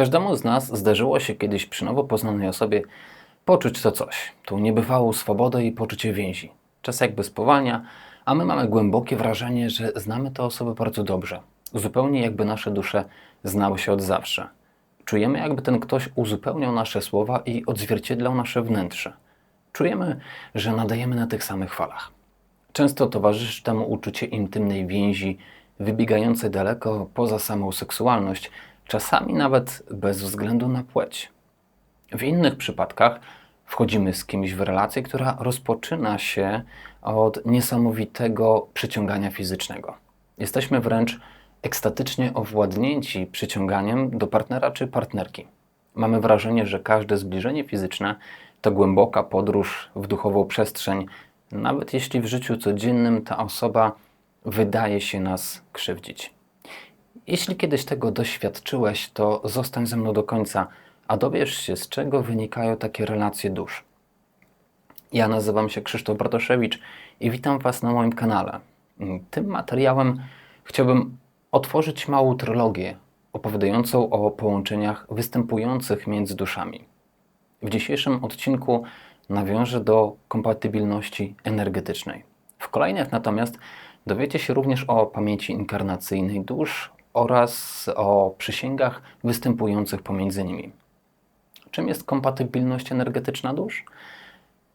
Każdemu z nas zdarzyło się kiedyś przy nowo poznanej osobie poczuć to coś, tą niebywałą swobodę i poczucie więzi. Czas jakby spowalnia, a my mamy głębokie wrażenie, że znamy tę osobę bardzo dobrze. Zupełnie jakby nasze dusze znały się od zawsze. Czujemy, jakby ten ktoś uzupełniał nasze słowa i odzwierciedlał nasze wnętrze. Czujemy, że nadajemy na tych samych falach. Często towarzyszy temu uczucie intymnej więzi, wybiegającej daleko poza samą seksualność, czasami nawet bez względu na płeć. W innych przypadkach wchodzimy z kimś w relację, która rozpoczyna się od niesamowitego przyciągania fizycznego. Jesteśmy wręcz ekstatycznie owładnięci przyciąganiem do partnera czy partnerki. Mamy wrażenie, że każde zbliżenie fizyczne to głęboka podróż w duchową przestrzeń, nawet jeśli w życiu codziennym ta osoba wydaje się nas krzywdzić. Jeśli kiedyś tego doświadczyłeś, to zostań ze mną do końca, a dowiesz się, z czego wynikają takie relacje dusz. Ja nazywam się Krzysztof Bartoszewicz i witam Was na moim kanale. Tym materiałem chciałbym otworzyć małą trylogię opowiadającą o połączeniach występujących między duszami. W dzisiejszym odcinku nawiążę do kompatybilności energetycznej. W kolejnych natomiast dowiecie się również o pamięci inkarnacyjnej dusz oraz o przysięgach występujących pomiędzy nimi. Czym jest kompatybilność energetyczna dusz?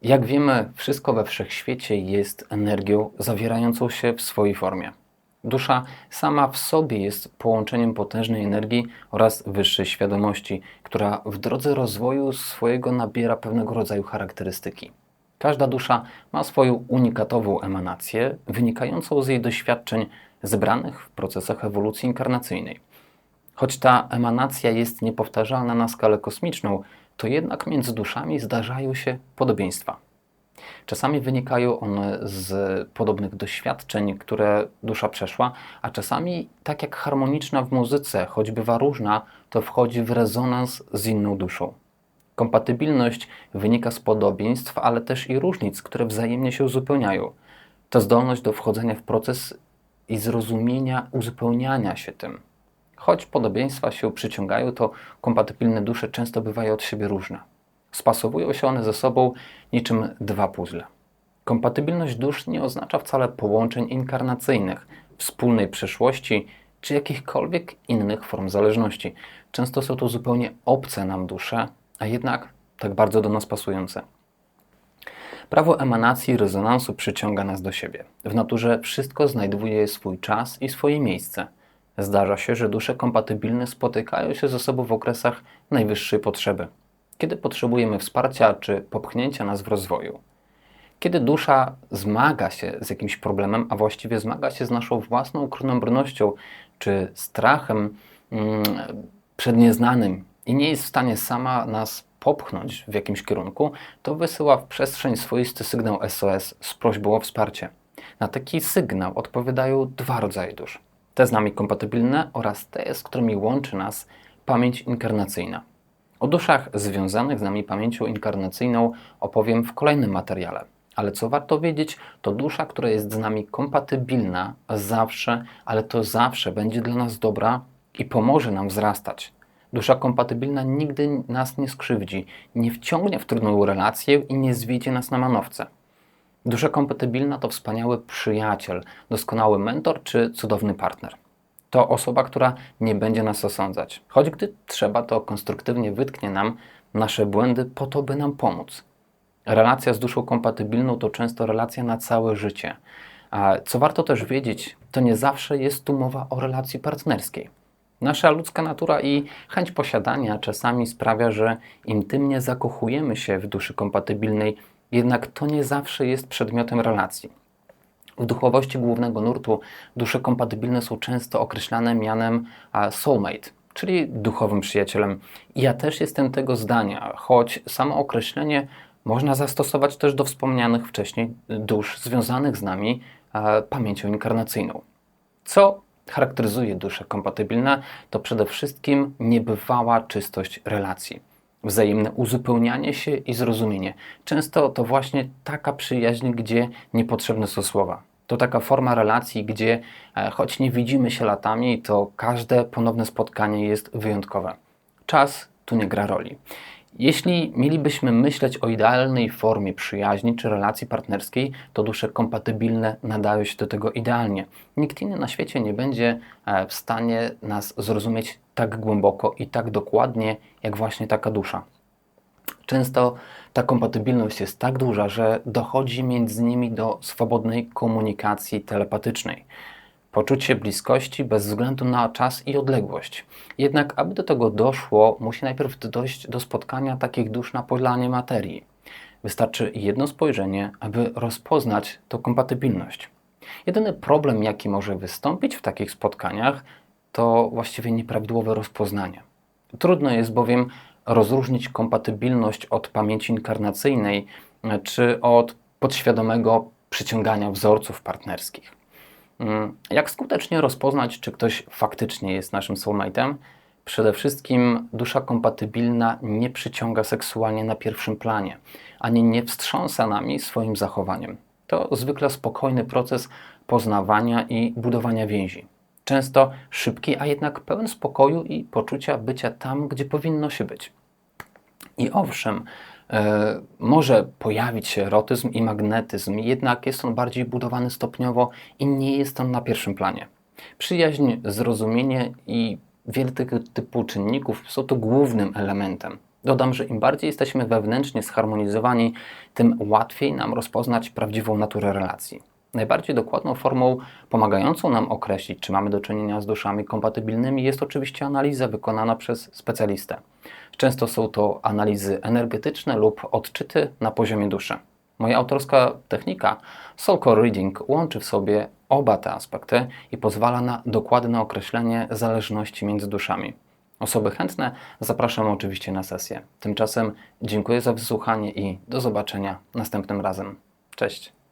Jak wiemy, wszystko we wszechświecie jest energią zawierającą się w swojej formie. Dusza sama w sobie jest połączeniem potężnej energii oraz wyższej świadomości, która w drodze rozwoju swojego nabiera pewnego rodzaju charakterystyki. Każda dusza ma swoją unikatową emanację, wynikającą z jej doświadczeń zebranych w procesach ewolucji inkarnacyjnej. Choć ta emanacja jest niepowtarzalna na skalę kosmiczną, to jednak między duszami zdarzają się podobieństwa. Czasami wynikają one z podobnych doświadczeń, które dusza przeszła, a czasami, tak jak harmoniczna w muzyce, choć bywa różna, to wchodzi w rezonans z inną duszą. Kompatybilność wynika z podobieństw, ale też i różnic, które wzajemnie się uzupełniają. To zdolność do wchodzenia w proces i zrozumienia, uzupełniania się tym. Choć podobieństwa się przyciągają, to kompatybilne dusze często bywają od siebie różne. Spasowują się one ze sobą niczym dwa puzzle. Kompatybilność dusz nie oznacza wcale połączeń inkarnacyjnych, wspólnej przeszłości czy jakichkolwiek innych form zależności. Często są to zupełnie obce nam dusze, a jednak tak bardzo do nas pasujące. Prawo emanacji rezonansu przyciąga nas do siebie. W naturze wszystko znajduje swój czas i swoje miejsce. Zdarza się, że dusze kompatybilne spotykają się ze sobą w okresach najwyższej potrzeby kiedy potrzebujemy wsparcia czy popchnięcia nas w rozwoju. Kiedy dusza zmaga się z jakimś problemem, a właściwie zmaga się z naszą własną krnąbrnością czy strachem mm, przed nieznanym i nie jest w stanie sama nas popchnąć w jakimś kierunku, to wysyła w przestrzeń swoisty sygnał SOS z prośbą o wsparcie. Na taki sygnał odpowiadają dwa rodzaje dusz. Te z nami kompatybilne oraz te, z którymi łączy nas pamięć inkarnacyjna. O duszach związanych z nami pamięcią inkarnacyjną opowiem w kolejnym materiale. Ale co warto wiedzieć, to dusza, która jest z nami kompatybilna zawsze, ale to zawsze będzie dla nas dobra i pomoże nam wzrastać. Dusza kompatybilna nigdy nas nie skrzywdzi, nie wciągnie w trudną relację i nie zwiedzie nas na manowce. Dusza kompatybilna to wspaniały przyjaciel, doskonały mentor czy cudowny partner to osoba, która nie będzie nas osądzać. Choć gdy trzeba, to konstruktywnie wytknie nam nasze błędy po to, by nam pomóc. Relacja z duszą kompatybilną to często relacja na całe życie. A co warto też wiedzieć, to nie zawsze jest tu mowa o relacji partnerskiej. Nasza ludzka natura i chęć posiadania czasami sprawia, że intymnie zakochujemy się w duszy kompatybilnej, jednak to nie zawsze jest przedmiotem relacji. W duchowości głównego nurtu dusze kompatybilne są często określane mianem soulmate, czyli duchowym przyjacielem. Ja też jestem tego zdania, choć samo określenie można zastosować też do wspomnianych wcześniej dusz związanych z nami pamięcią inkarnacyjną. Co charakteryzuje dusze kompatybilne, to przede wszystkim niebywała czystość relacji wzajemne uzupełnianie się i zrozumienie. Często to właśnie taka przyjaźń, gdzie niepotrzebne są słowa. To taka forma relacji, gdzie e, choć nie widzimy się latami, to każde ponowne spotkanie jest wyjątkowe. czas tu nie gra roli. Jeśli mielibyśmy myśleć o idealnej formie przyjaźni czy relacji partnerskiej, to dusze kompatybilne nadają się do tego idealnie. Nikt inny na świecie nie będzie e, w stanie nas zrozumieć tak głęboko i tak dokładnie, jak właśnie taka dusza. Często ta kompatybilność jest tak duża, że dochodzi między nimi do swobodnej komunikacji telepatycznej. Poczucie bliskości bez względu na czas i odległość. Jednak, aby do tego doszło, musi najpierw dojść do spotkania takich dusz na polanie materii. Wystarczy jedno spojrzenie, aby rozpoznać tą kompatybilność. Jedyny problem, jaki może wystąpić w takich spotkaniach, to właściwie nieprawidłowe rozpoznanie. Trudno jest bowiem rozróżnić kompatybilność od pamięci inkarnacyjnej czy od podświadomego przyciągania wzorców partnerskich. Mm, Jak skutecznie rozpoznać, czy ktoś faktycznie jest naszym soulmate'em? Przede wszystkim dusza kompatybilna nie przyciąga seksualnie na pierwszym planie, ani nie wstrząsa nami swoim zachowaniem. To zwykle spokojny proces poznawania i budowania więzi. Często szybki, a jednak pełen spokoju i poczucia bycia tam, gdzie powinno się być. I owszem, e, może pojawić się erotyzm i magnetyzm, jednak jest on bardziej budowany stopniowo i nie jest on na pierwszym planie. Przyjaźń, zrozumienie i wiele tego typu czynników są tu głównym elementem. Dodam, że im bardziej jesteśmy wewnętrznie zharmonizowani, tym łatwiej nam rozpoznać prawdziwą naturę relacji. Najbardziej dokładną formą pomagającą nam określić, czy mamy do czynienia z duszami kompatybilnymi, jest oczywiście analiza wykonana przez specjalistę. Często są to analizy energetyczne lub odczyty na poziomie duszy. Moja autorska technika Soul Core Reading łączy w sobie oba te aspekty i pozwala na dokładne określenie zależności między duszami. Osoby chętne zapraszam oczywiście na sesję. Tymczasem dziękuję za wysłuchanie i do zobaczenia następnym razem. Cześć.